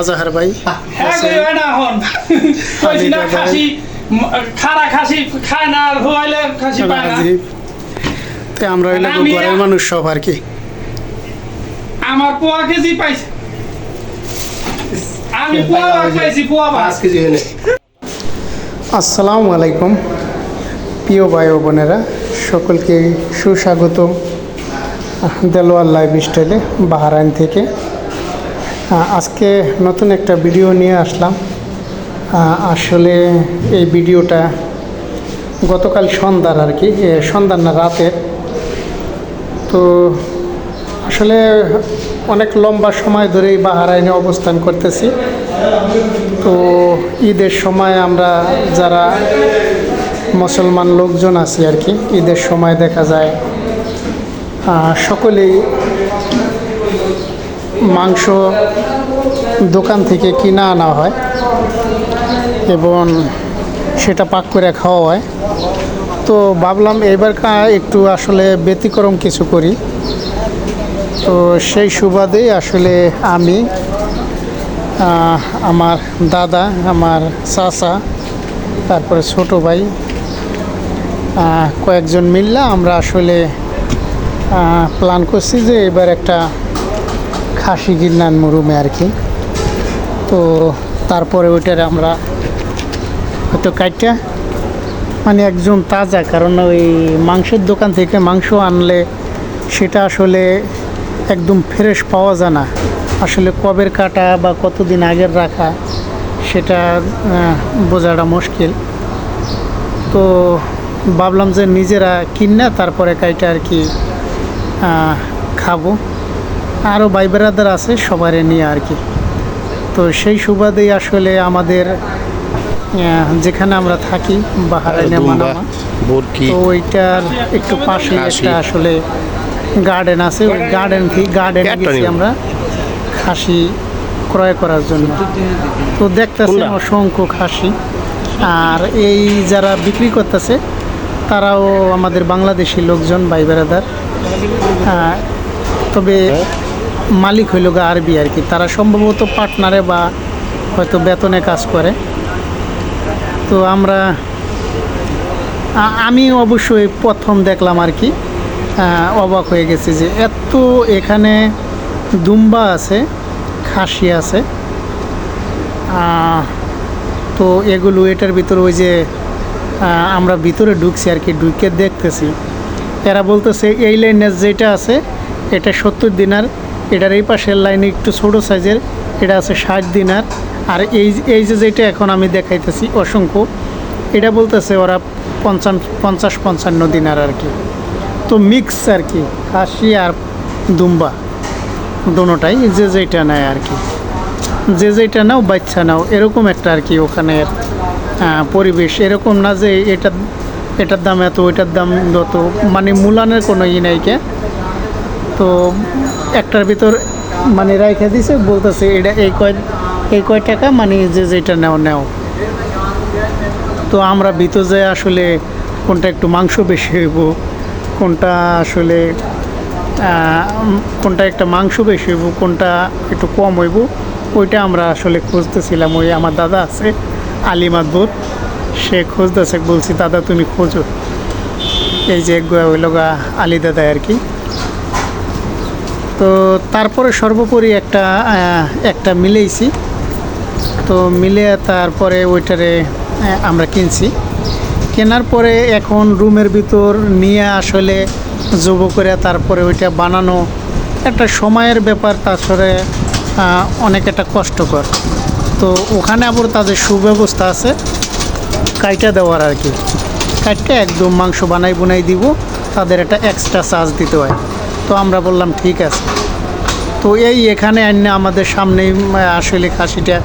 আজাহার ভাই। হ্যাঁ খারা খাসি খায় না খাসি পায় না। রাজীব আমরা হইলে ঘরের মানুষ সব আর কি। আমার পোয়া কেজি পাইছে। আমি পোয়া পাইছি পোয়া ভাগ আসসালামু আলাইকুম প্রিয় ভাই ও বোনেরা। সকলকে সুস্বাগত দেলোয়ার লাইফ স্টাইলে বাহারাইন থেকে। আজকে নতুন একটা ভিডিও নিয়ে আসলাম। আসলে এই ভিডিওটা গতকাল সন্ধ্যার আর কি সন্ধ্যার না রাতের। তো আসলে অনেক লম্বা সময় ধরেই বাহারাইনে অবস্থান করতেছি। তো ঈদের সময় আমরা যারা মুসলমান লোকজন আছি আর কি, ঈদের সময় দেখা যায় সকলেই মাংস দোকান থেকে কিনা আনা হয় এবং সেটা পাক করে খাওয়া হয়। তো ভাবলাম এবার একটু আসলে ব্যতিক্রম কিছু করি। তো সেই সুবাদেই আসলে আমি আমার দাদা, আমার চাচা, তারপরে ছোট ভাই কয়েকজন মিললে আমরা আসলে প্ল্যান করছি যে এবার একটা খাসি গিন্নান মরুমে আর কি। তো তারপরে ওইটার আমরা হয়তো কাইটা মানে একজন তাজা, কারণ ওই মাংসের দোকান থেকে মাংস আনলে সেটা আসলে একদম ফ্রেশ পাওয়া যায় না। আসলে কবের কাটা বা কতদিন আগের রাখা সেটা বোঝাটা মুশকিল। তো ভাবলাম যে নিজেরা কিনা তারপরে কাইটা আর কি খাব। আরও ভাই বেড়াদার আছে, সবারে নিয়ে আর কি। তো সেই সুবাদেই আসলে আমাদের যেখানে আমরা থাকি বাহারাইনে মানামা। তো ওইটার একটু পাশে একটা আসলে গার্ডেন আছে। ওই গার্ডেন গার্ডেনে গেছি আমরা খাসি ক্রয় করার জন্য। তো দেখতেছেন অসংখ্য খাসি। আর এই যারা বিক্রি করতেছে তারাও আমাদের বাংলাদেশি লোকজন ভাই বেড়াদার তবে হ্যাঁ। মালিক হইল গা আরবি আর কি। তারা সম্ভবত পার্টনারে বা হয়তো বেতনে কাজ করে। তো আমরা আমি অবশ্যই প্রথম দেখলাম আর কি অবাক হয়ে গেছি যে এত এখানে দুম্বা আছে, খাসি আছে। তো এগুলো এটার ভিতর ওই যে আমরা ভিতরে ঢুকছি আর কি, ঢুকে দেখতেছি। এরা বলতেছে, এই লাইনের যেটা আছে, এটা সত্তর দিনার এটার এই পাশের লাইনে একটু ছোটো সাইজের, এটা আছে ষাট দিনার। আর এই এই যে যেটা এখন আমি দেখাইতেছি, অসংখ্য, এটা বলতেছে ওরা পঞ্চান্ন পঞ্চাশ পঞ্চান্ন দিনার আর কি। তো মিক্স আর কি, খাসি আর দুম্বা, দোনোটাই, যে যেটা নেয় আর কি। যে যেটা নাও, বাচ্চা নাও, এরকম একটা আর কি ওখানের পরিবেশ। এরকম না যে এটা, এটার দাম এত, ওইটার দাম যত মানে মূলানের কোনো ই নাই কে। তো একটার ভিতর মানে রাইখে দিছে, বলতেছে, এটা এই কয় এই কয় টাকা? মানে যে যেটা নেও নেও। তো আমরা ভিতর যে আসলে কোনটা একটু মাংস বেশি হইব, কোনটা আসলে কোনটা একটা মাংস বেশি হইব, কোনটা একটু কম হইব, ওইটা আমরা আসলে খুঁজতেছিলাম। ওই আমার দাদা আছে আলী মাদবুর সে খুঁজতেছে, বলছি, দাদা, তুমি খোঁজো। এই যে হইল গা আলী দাদা আর কি। তো তারপরে সর্বোপরি একটা একটা মিলেইছি। তো মিলে তারপরে ওইটারে আমরা কিনছি। কেনার পরে এখন রুমের ভিতর নিয়ে আসলে যোগ করে তারপরে ওইটা বানানো একটা সময়ের ব্যাপার, তারপরে অনেক একটা কষ্টকর। তো ওখানে আবার তাদের সুব্যবস্থা আছে, কাইটা দেওয়ার আর কি। কাইটটা একদম মাংস বানাই বুনাই দিব, তাদের একটা এক্সট্রা চার্জ দিতে হয়। তো আমরা বললাম, ঠিক আছে। তো এই এখানে আন্য আমাদের সামনেই আসলে খাসিটা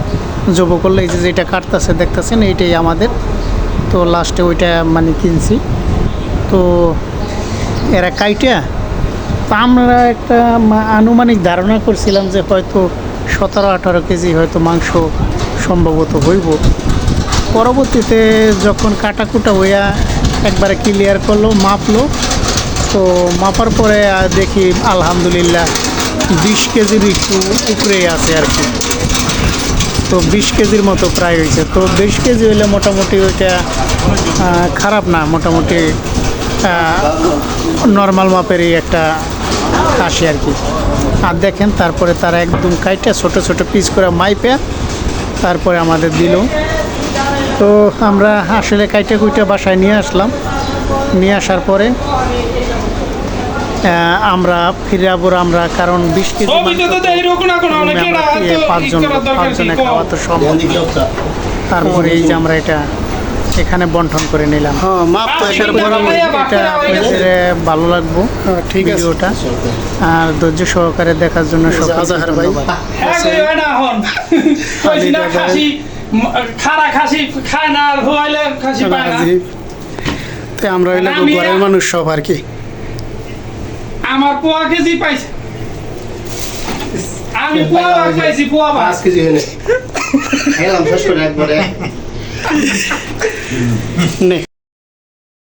জব করলে এই যে যেটা কাটতেছে, দেখতেছেন, এইটাই আমাদের। তো লাস্টে ওইটা মানে কিনছি। তো এরা কাইটা, তো আমরা একটা আনুমানিক ধারণা করছিলাম যে হয়তো সতেরো, আঠারো কেজি হয়তো মাংস সম্ভবত হইব। পরবর্তীতে যখন কাটাকুটা হইয়া একবারে ক্লিয়ার করল, মাপলো তো মাপার পরে দেখি আলহামদুলিল্লাহ বিশ কেজির একটু উপরেই আছে আর কি। তো বিশ কেজির মতো প্রায় হয়েছে। তো বিশ কেজি হইলে মোটামুটি ওইটা খারাপ না, মোটামুটি নর্মাল মাপেরই একটা আসে আর কি। আর দেখেন, তারপরে তারা একদম কাইটা ছোট ছোট পিস করে মাইপে তারপরে আমাদের দিল। তো আমরা আসলে কাইটা কুইটা বাসায় নিয়ে আসলাম। নিয়ে আসার পরে আমরা ফিরে আবার আমরা কারণ বিশ কেজি পাঁচজন পাঁচজনে খাওয়া তো সম্ভব। তারপরে এই যে আমরা এটা এখানে বন্টন করে নিলাম। হ্যাঁ এটা আপনাদের ভালো লাগবো হ্যাঁ, ঠিক আছে। ভিডিওটা। আর ধৈর্য সহকারে দেখার জন্য আজাহার ভাই। হ্যাঁ খাসি খারা খাসি খায় না আর হইলে খাসি পায় না। তো আমরা হইলে ঘরের মানুষ সব আর কি। আমার পোয়া কেজি পাইছে। আমি পোয়া ভাগ পাইছি পোয়া ভাগ। পাঁচ কেজি হলে খেলাম শেষ করে একবারে। নে।